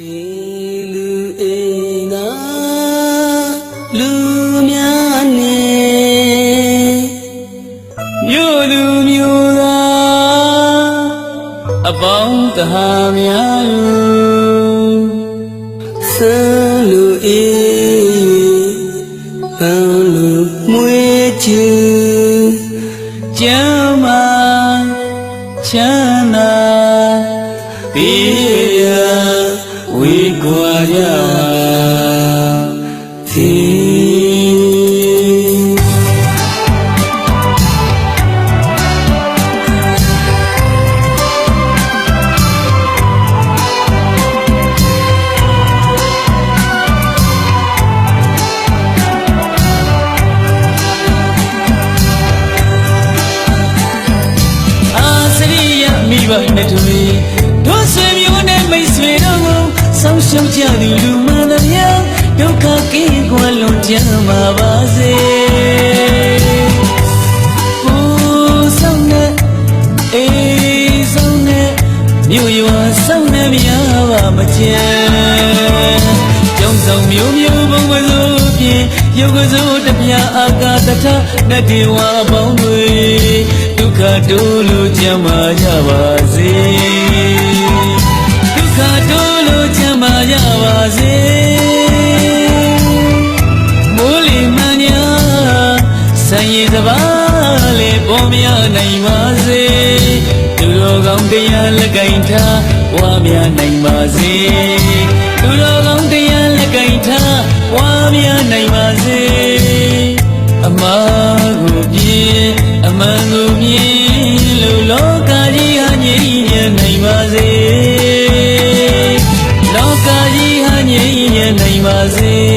အေလူအိနာလူများနဲ့မြို့သူမြို့သားအပေါင်းတဟာများဆန်းလူအေပန်းလူမွေးချူကျမ်းမာချမ်းသာပေးရ ဝေ ရှုံးကြသူလူမှန်သမျှဒုက္ခကင်းကွာလွန်ကြမှာပါစေကိုဆောင်နဲ့အေးဆောင်နဲ့မြို့ရွာဆောင်နဲ့များပါမချမ်းကြောင်းဆောင်မျိုးမျိုးဘုံကစိုးဖြင့်ရုပ်ကစိုးတပြအာကာတထနတ်ဒေဝအပေါင်းတွေဒုက္ခတို့လိုကြမ်းမာကြပါစေ လက်ကင်ထားဝါမြနိုင်ပါစေသူတော်ကောင်းတရားလက်ကင်ထားဝါမြနိုင်ပါစေအမကိုပြင်းအမှန်ကိုမြင်လို့လောကကြီးဟာငြိမ်းချမ်းနိုင်ပါစေလောကကြီးဟာငြိမ်းချမ်းနိုင်ပါစေ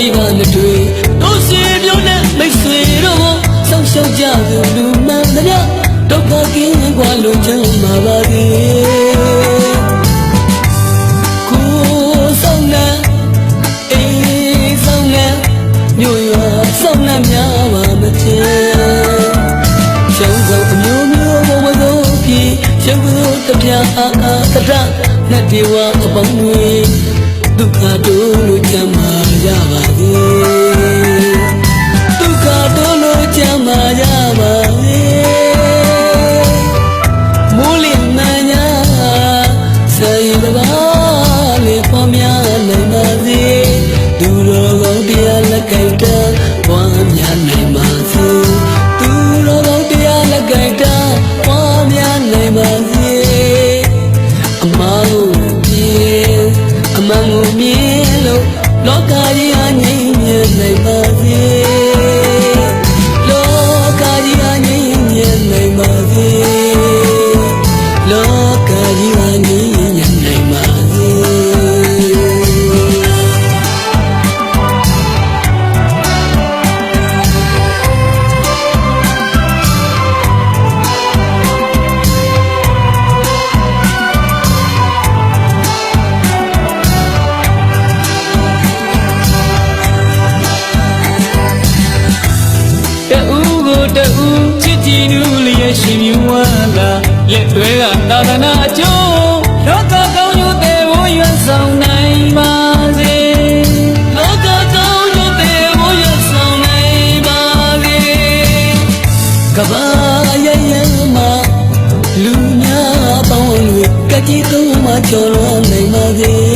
မိဘနဲ့တွေ့တို့စီပြုံးနဲ့မိတ်ဆွေတို့ကိုဆောင်းရှောက်ကြသူလူမှန်သမျှဒုက္ခကင်းကွာလုံးချမ်းမှာပါသေးကိုဆောင်နေအေးဆောင်နေမြို့ရွာဆောင်နေများပါမချင်ရှောင်းဆောင်အမျိုးမျိုးဘဝတို့ဖြစ်ရှောင်းတို့တပြားအာအာတတနတ်ဒီဝအပေါင်းတွေဒုက္ခတို့လို မှန်ကိုမြင်လို့လောကကြီးဟာငြိမ်းချမ်းနိုင်ပါစေ ဦးချစ်ကြည်နူးလျက်ရှင်မြူဝါလာလက်တွေကသာသနာအကျိုးလောကကောင်းကျိုးတဲ့ဝရွတ်ဆောင်နိုင်ပါစေလောကကောင်းကျိုးတဲ့ဝရွတ်ဆောင်နိုင်ပါစေကဘာရရမလူများပေါင်းတွေကကြည်သုံးမကျော်လွန်နိုင်ပါစေ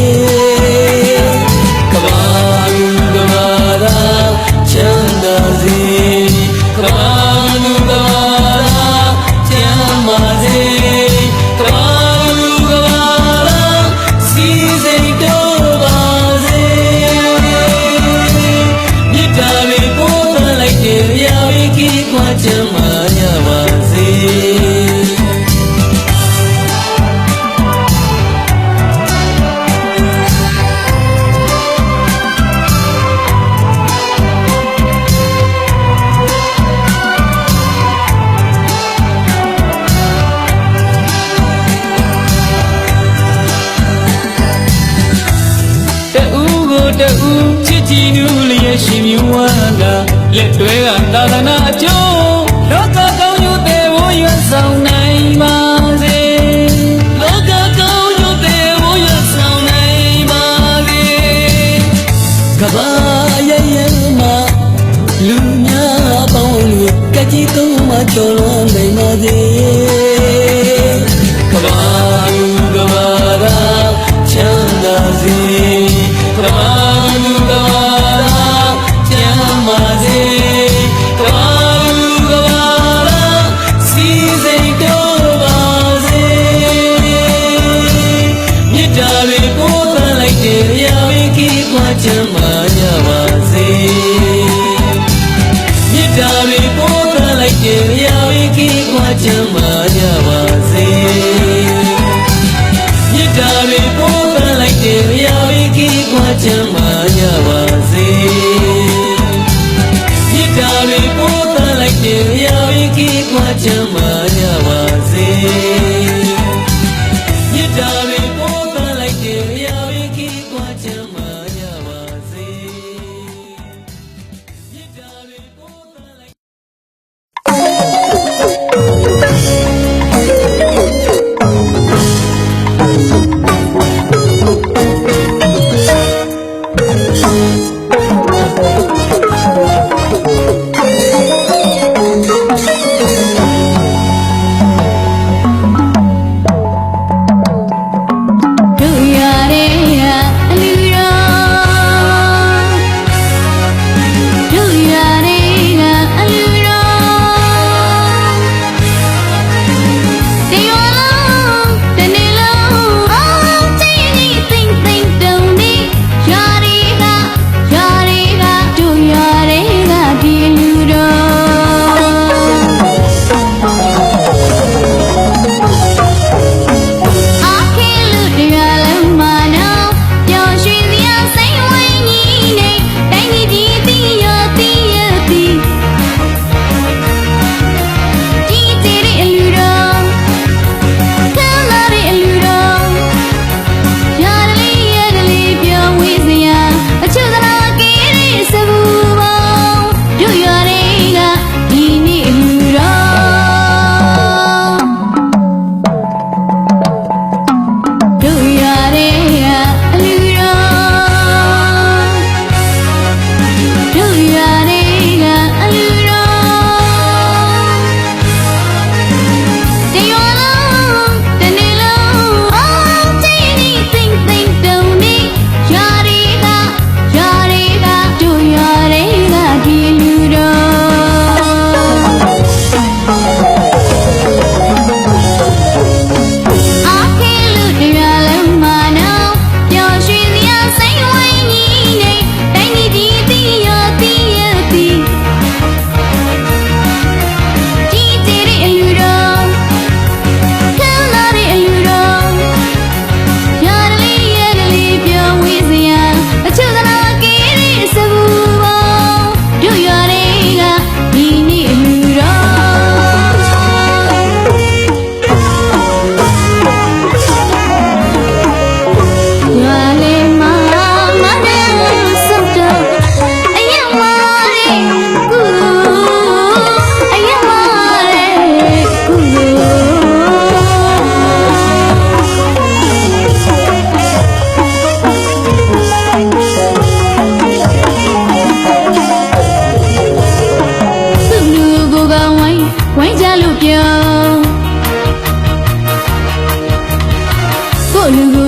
လက်တွဲကသာသနာအကျိုးလောကကောင်းယူတဲ့ဝရွတ်ဆောင်နိုင်ပါစေလောကကောင်းယူတဲ့ဝရွတ်ဆောင်နိုင်ပါစေကဘာရဲ့ရဲ့မှာလူများပေါင်းလို့ကကြည်သုံးမှတော်လွန်နိုင်ပါစေ acıma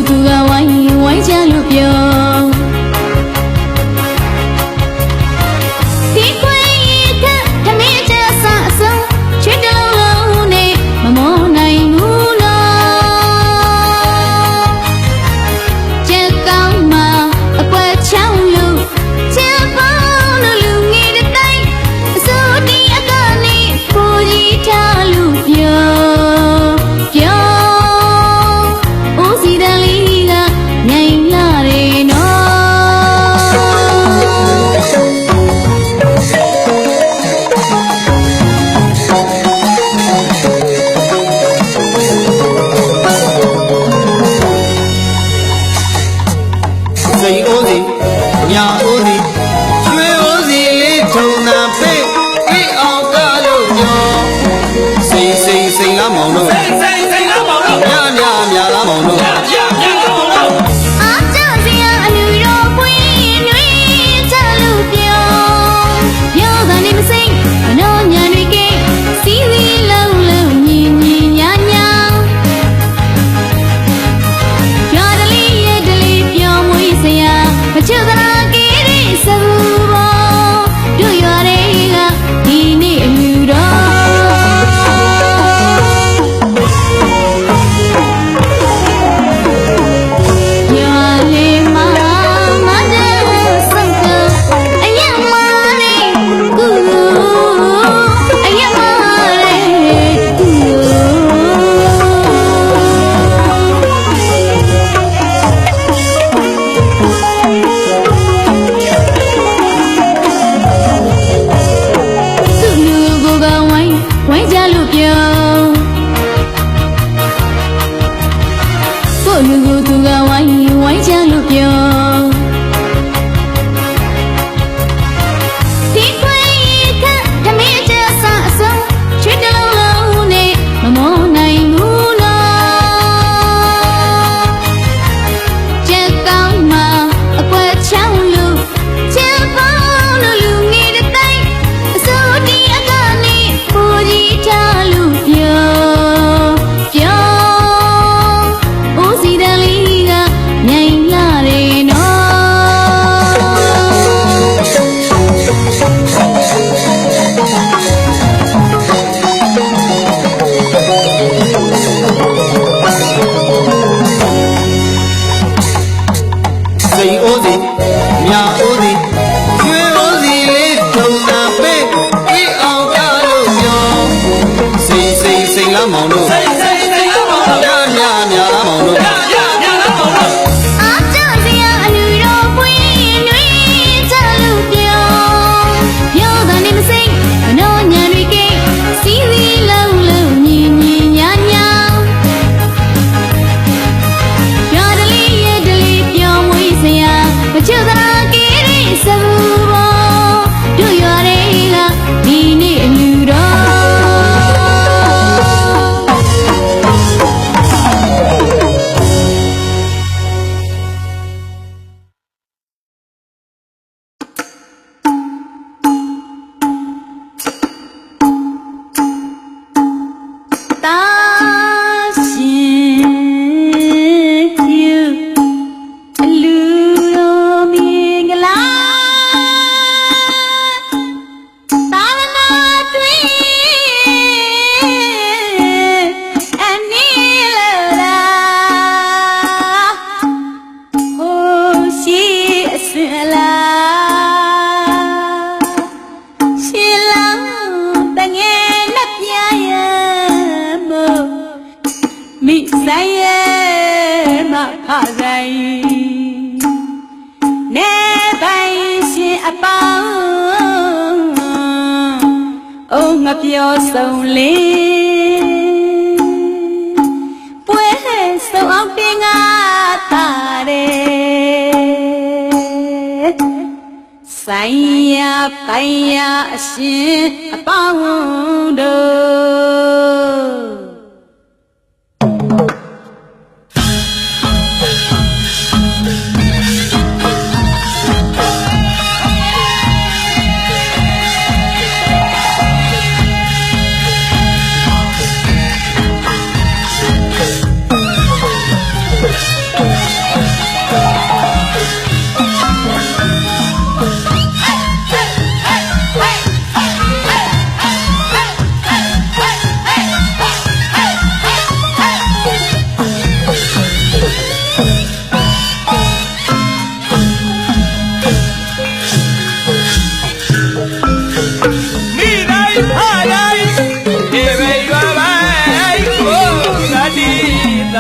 todo လူကိုသူကဝိုင်းဝိုင်းချလို့ပြော ဆုံးအောင်တင်ငါ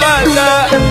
ည